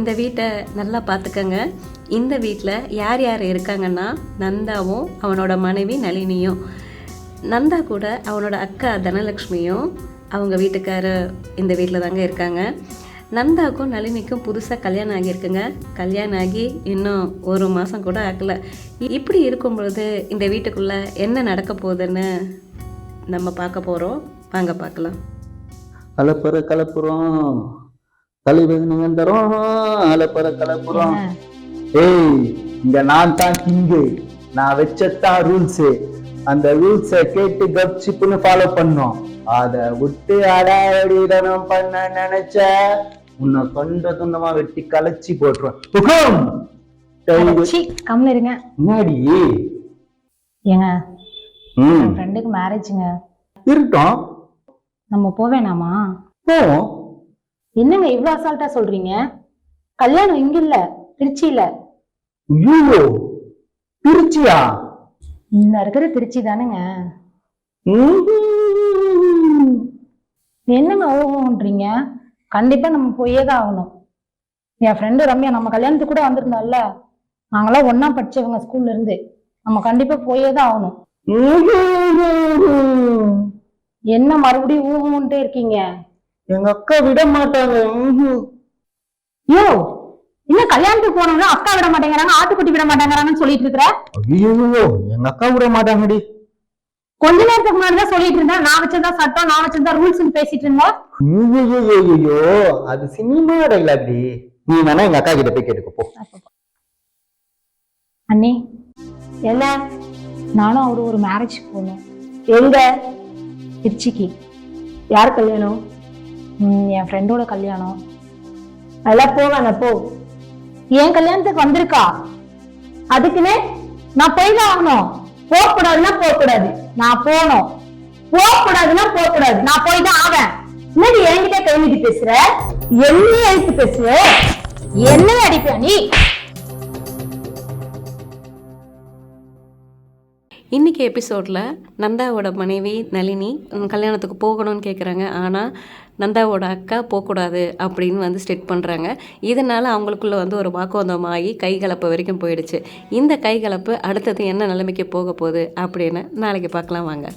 இந்த வீட்டை நல்லா பார்த்துக்கங்க. இந்த வீட்டில் யார் யார் இருக்காங்கன்னா நந்தாவும் அவனோட மனைவி நளினியும். நந்தா கூட அவனோட அக்கா தனலக்ஷ்மியும் அவங்க வீட்டுக்காரர் இந்த வீட்டில் தாங்க இருக்காங்க. நந்தாவுக்கும் நளினிக்கும் புதுசாக கல்யாணம் ஆகியிருக்குங்க. கல்யாணம் ஆகி இன்னும் ஒரு மாதம் கூட ஆகலை. இப்படி இருக்கும் பொழுது இந்த வீட்டுக்குள்ளே என்ன நடக்க போகுதுன்னு நம்ம பார்க்க போகிறோம் வாங்க பார்க்கலாம். கலப்புற கலப்புறோம் தலைவர் நிரந்தரம் அலப்பற கலப்புறோம். ஏய் இங்க நான் தான் கிங்கு நான் வச்சதான் ரூல்ஸ் அந்த ரூல்ஸ கேட்டு கப்சிப்புன்னு ஃபாலோ பண்ணோம். அத விட்டு அடாவடிதனம் பண்ண நினைச்ச உன்னை சொந்த சொந்தமா வெட்டி கலைச்சி போட்டுருவேன். கம்முன்னு இருங்க முன்னாடி ஏங்க ஃப்ரெண்டுக்கு மேரேஜுங்க இருக்கட்டும். நம்ம போவேணாமா? போவோம். என்னங்க இவ்வளவு அசால்ட்டா சொல்றீங்க? கல்யாணம் இங்க இல்ல திருச்சியில. ஐயோ திருச்சியா? இந்த இருக்கிற திருச்சி தானுங்க. என்னங்க ஓகோன்றீங்க கண்டிப்பா நம்ம போயே தான் ஆகணும். என் ஃப்ரெண்டு ரம்யா நம்ம கல்யாணத்துக்கு கூட வந்திருந்தால நாங்களாம் ஒண்ணா படிச்சவங்க ஸ்கூல்ல இருந்து. நம்ம கண்டிப்பா போயே தான் ஆகணும். என்ன மறுபடியும் ஊன்ட்டே இருக்கீங்க? எங்க அக்கா விட மாட்டாங்க. யோ இன்னும் கல்யாணத்துக்கு போனோம்னா அக்கா விட மாட்டேங்கிறாங்க ஆட்டுக்குட்டி விட மாட்டேங்கிறாங்கன்னு சொல்லிட்டு இருக்கிற? ஐயையோ எங்க அக்கா விட மாட்டாங்கடி. கொஞ்ச நேரத்துக்கு முன்னாடி தான் சொல்லிட்டு இருந்தேன். நான் வச்சதா சட்டம் நான் வச்சதா ரூல்ஸ் பேசிட்டு இருந்தோம் ஐயையோ அது சினிமா டைலாக்டி நீ வேணா எங்க அக்கா கிட்ட போய் கேட்டுக்கோ போ. அண்ணி என்ன? நானும் அவரு ஒரு மேரேஜ் போகணும் எங்க? திருச்சிக்கு. யார் கல்யாணம்? என் ஃப்ரெண்டோட கல்யாணம். அதெல்லாம் போவாங்க போ. என் கல்யாணத்துக்கு வந்திருக்கா? அதுக்குன்னு நான் போய் தான் ஆகணும். போகக்கூடாதுன்னா போகக்கூடாது. நான் போகணும். போகக்கூடாதுன்னா போகக்கூடாது. நான் போய் தான் ஆவேன். என்னடி என்கிட்ட கை நீட்டி பேசுற? என்னையே எழுத்து பேசுற? என்ன அடிப்ப நீ? இன்றைக்கி எபிசோடில் நந்தாவோட மனைவி நளினி கல்யாணத்துக்கு போகணும்னு கேட்குறாங்க ஆனால் நந்தாவோட அக்கா போகக்கூடாது அப்படின்னு வந்து ஸ்டெட் பண்ணுறாங்க இதனால் அவங்களுக்குள்ளே வந்து ஒரு வாக்குவந்தமாகி கை கலப்பு வரைக்கும் போயிடுச்சு. இந்த கைகலப்பு அடுத்தது என்ன நிலைமைக்கு போக போகுது அப்படின்னு நாளைக்கு பார்க்கலாம் வாங்க.